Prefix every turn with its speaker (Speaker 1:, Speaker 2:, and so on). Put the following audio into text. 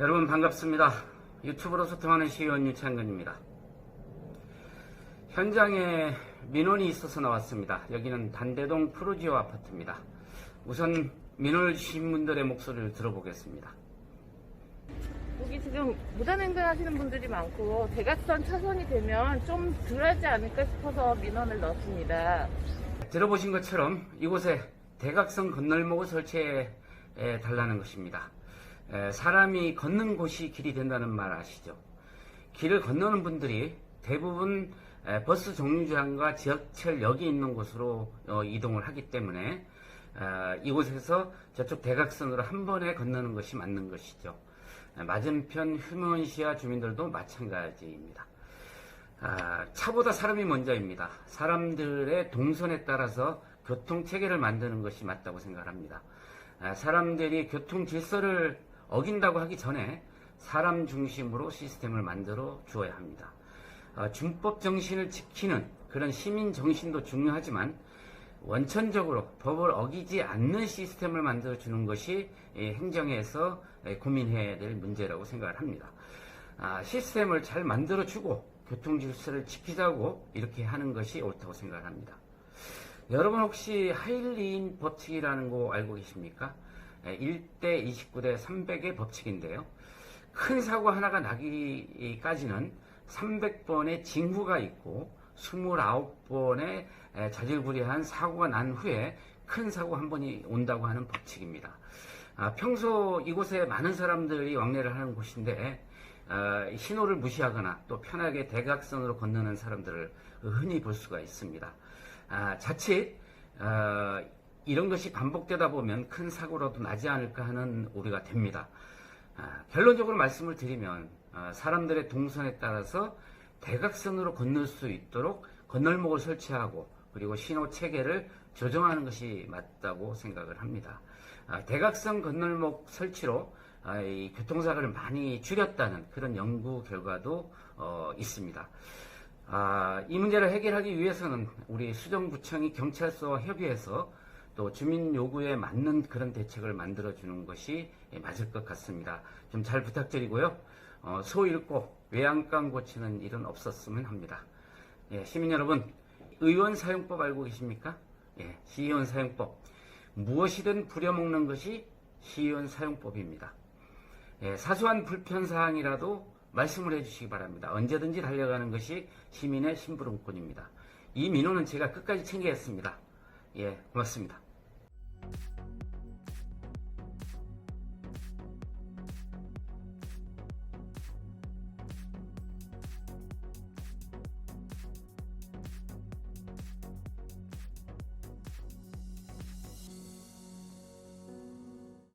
Speaker 1: 여러분 반갑습니다. 유튜브로 소통하는 시의원 유창근입니다. 현장에 민원이 있어서 나왔습니다. 여기는 단대동 프로지오 아파트입니다. 우선 민원을 주신 분들의 목소리를 들어보겠습니다.
Speaker 2: 여기 지금 무단횡단 하시는 분들이 많고 대각선 차선이 되면 좀 덜하지 않을까 싶어서 민원을 넣었습니다.
Speaker 1: 들어보신 것처럼 이곳에 대각선 건널목을 설치해 에, 달라는 것입니다. 에, 사람이 걷는 곳이 길이 된다는 말 아시죠? 길을 건너는 분들이 대부분 에, 버스 정류장과 지하철역이 있는 곳으로 어, 이동을 하기 때문에 아, 이곳에서 저쪽 대각선으로 한 번에 건너는 것이 맞는 것이죠. 에, 맞은편 휴먼시아 주민들도 마찬가지입니다. 아, 차보다 사람이 먼저입니다. 사람들의 동선에 따라서 교통 체계를 만드는 것이 맞다고 생각합니다. 아, 사람들이 교통 질서를 어긴다고 하기 전에 사람 중심으로 시스템을 만들어 주어야 합니다. 아, 준법 정신을 지키는 그런 시민 정신도 중요하지만 원천적으로 법을 어기지 않는 시스템을 만들어 주는 것이 예, 행정에서 예, 고민해야 될 문제라고 생각을 합니다. 아, 시스템을 잘 만들어 주고 교통 질서를 지키자고 이렇게 하는 것이 옳다고 생각을 합니다. 여러분 혹시 하일리인 법칙이라는 거 알고 계십니까? 예, 1대 29대 300의 법칙인데요. 큰 사고 하나가 나기까지는 300번의 징후가 있고 29번의 자질구레한 사고가 난 후에 큰 사고 한 번이 온다고 하는 법칙입니다. 아, 평소 이곳에 많은 사람들이 왕래를 하는 곳인데 아, 신호를 무시하거나 또 편하게 대각선으로 건너는 사람들을 흔히 볼 수가 있습니다. 아, 자칫 아, 이런 것이 반복되다 보면 큰 사고라도 나지 않을까 하는 우려가 됩니다. 아, 결론적으로 말씀을 드리면 아, 사람들의 동선에 따라서 대각선으로 건널 수 있도록 건널목을 설치하고 그리고 신호 체계를 조정하는 것이 맞다고 생각을 합니다. 아, 대각선 건널목 설치로 아, 이 교통사고를 많이 줄였다는 그런 연구 결과도 어, 있습니다. 아, 이 문제를 해결하기 위해서는 우리 수정구청이 경찰서와 협의해서 또 주민 요구에 맞는 그런 대책을 만들어 주는 것이 맞을 것 같습니다. 좀 잘 부탁드리고요. 어, 소 잃고 외양간 고치는 일은 없었으면 합니다. 예, 시민 여러분, 의원 사용법 알고 계십니까? 예, 시의원 사용법. 무엇이든 부려먹는 것이 시의원 사용법입니다. 예, 사소한 불편사항이라도 말씀을 해주시기 바랍니다. 언제든지 달려가는 것이 시민의 심부름꾼입니다. 이 민원은 제가 끝까지 챙기겠습니다. 예, 고맙습니다.